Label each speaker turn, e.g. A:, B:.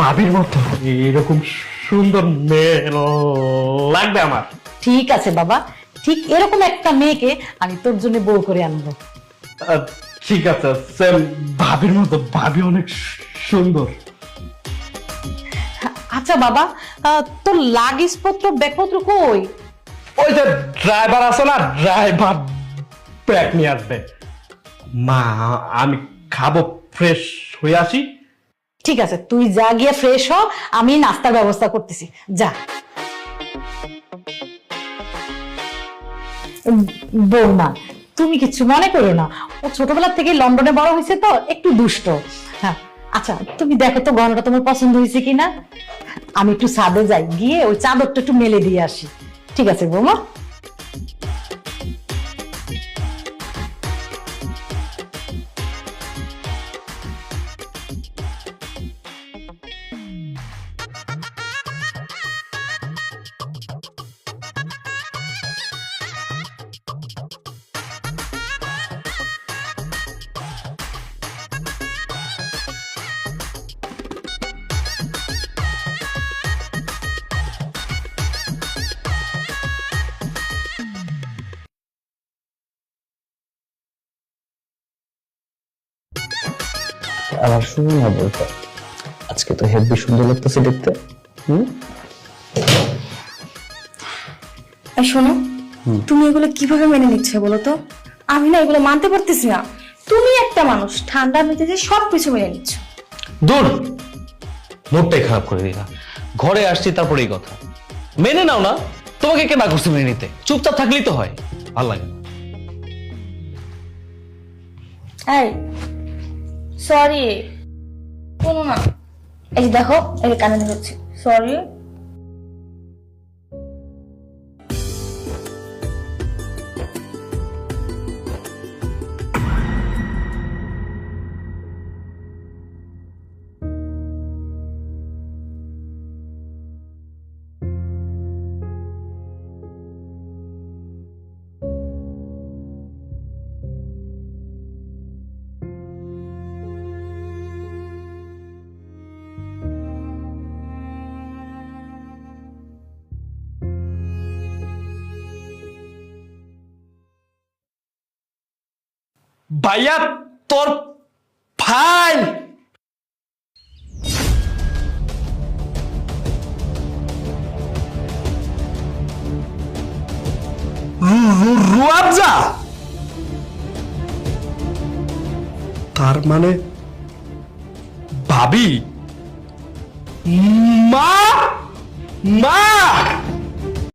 A: ভাবির মতো। এরকম সুন্দর মেয়ে লাগবে আমার।
B: ঠিক আছে বাবা ঠিক এরকম একটা মেয়েকে আমি তোর জন্য বউ করে আনব।
A: ঠিক আছে সেম ভাবির মতো। ভাবি অনেক সুন্দর।
B: আচ্ছা বাবা তোর লাগেজ পত্র ব্যাগপত্র কই?
A: ওই যে ড্রাইভার আছে না ড্রাইভার ব্যাগ নিয়ে আসবে। মা আমি খাব ফ্রেশ হয়ে আসি।
B: ঠিক আছে, তুই যা গিয়ে ফ্রেশ হ, আমি নাস্তার ব্যবস্থা করতেছি। যা। বৌমা, তুমি কিছু মনে করো না। ও ছোটবেলা থেকে লন্ডনে বড় হয়েছে তো, একটু দুষ্ট। হ্যাঁ আচ্ছা তুমি দেখো তো গহনাটা তোমার পছন্দ হয়েছে কিনা। আমি একটু ছাদে যাই, গিয়ে ওই চাদরটা একটু মেলে দিয়ে আসি। ঠিক আছে, বৌমা?
C: আবার শুনো না বলতে। আজকে তো হেব্বি সুন্দর লাগতেছে দেখতে। হুম?
D: আর শোনো তুমি এগুলো কীভাবে মেনে নিচ্ছে বলো তো? আমি না এগুলো মানতে পারতেছি না। তুমি একটা মানুষ ঠান্ডা সব কিছু মেনে নিচ্ছ।
C: দূর! মুডটাই খারাপ করে দিলা। ঘরে আসছি তারপরে এই কথা। মেনে নাও না তোমাকে কে না করছে মেনে নিতে? চুপচাপ থাকলেই তো হয়। ভালো লাগে।
D: এই সরি কোন না। এই দেখো এই কানে হচ্ছে সরি
A: ভাইয়া তোর ফাইল। রুয়াবজা তার মানে ভাবি মা মা।